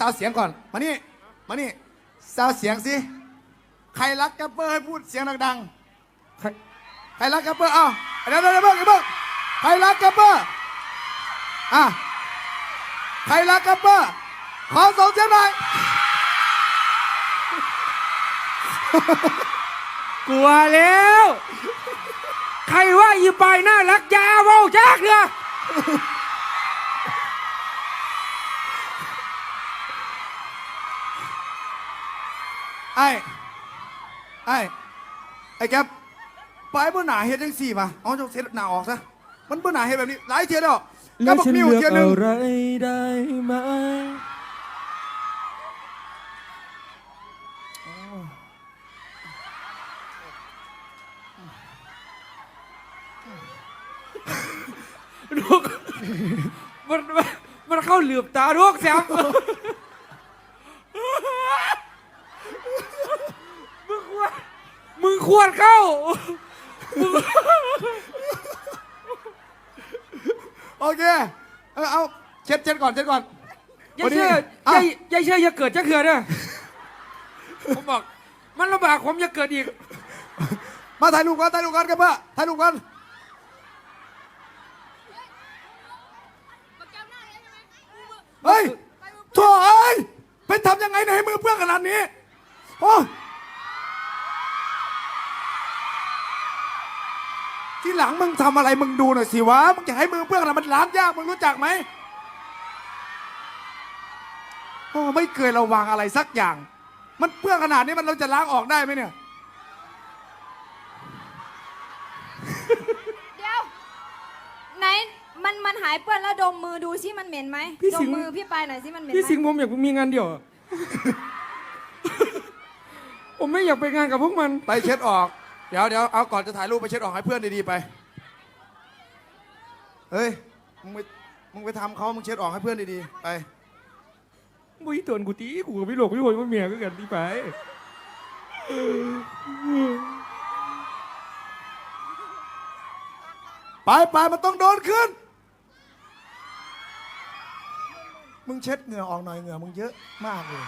สาวเสียงก่อน มานี่ มานี่ สาวเสียงสิ ใครรักแกปเปอร์ให้พูดเสียงดังๆ ใครใครรักแกปเปอร์ เอ้าเดี๋ยวเดี๋ยวเดี๋ยวเดี๋ยวเพิ่งใครรักแกปเปอร์ อะ ใครรักแกปเปอร์ ขอส่งเสียงหน่อย กลัวแล้ว ใครว่าอีปายน่ารักยาเว้า ไอ้ไอ้ไอ้แกปไปเบื่อหนาเฮ็ดจังสี่ป่ะเอาจะเซ็ตหนาออกซะมันเบื่อหนาเฮ็ดแบบนี้หลายเทียแล้วแกบอกนิ้วเทียหนึ่งได้ไหมลูกมันมันมันเข้าเหลือบตาลูกแซมมึงควร มึงควรเข้า โอเค เออเอาเช็ดเช็ดก่อนเช็ดก่อนอย่าเชื่ออะอย่าอย่าเชื่ออย่าเกิดจะเกิดเด้อผมบอก มันลำบากผมอย่าเกิดอีก มาถ่ายรูปก่อนถ่ายรูปก่อนกันเพื่อถ่ายรูปก่อนเฮ้ยโถ่เอ้ยเป็นทำยังไงเนี่ยให้มือเปื้อนขนาดนี้ โอ้ ที่หลังมึงทำอะไรมึงดูหน่อยสิวะ มึงจะให้มือเปื้อนขนาดมันล้างยากมึงรู้จักไหมโอ้ไม่เคยระวังอะไรสักอย่าง มันเปื้อนขนาดนี้มันเราจะล้างออกได้ไหมเนี่ย เดี๋ยว ไหนมันมันหายเปื้อนแล้วดมมือดูสิมันเหม็นไหมพี่ดสิมงห์ มือพี่ปายหน่อยสิมันเหม็นไหมพี่สิงห์ผมอยากมีงานเดียวอะ ผมไม่อยากไปงานกับพวกมัน ไปเช็ดออกเดี๋ยวเดี๋ยวเอาก่อนจะถ่ายรูปไปเช็ดออกให้เพื่อนดีๆไป เฮ้ย มึงไปมึงไปทำเขามึงเช็ดออกให้เพื่อนดีๆไปบุยตวนกูตีกูกับพี่หลกพี่โหยว่าเมียก็กันที่ไปไปไปมันต้องโดนขึ้น มึงเช็ดเหงื่อออกหน่อยเหงื่อมึงเยอะมากเลย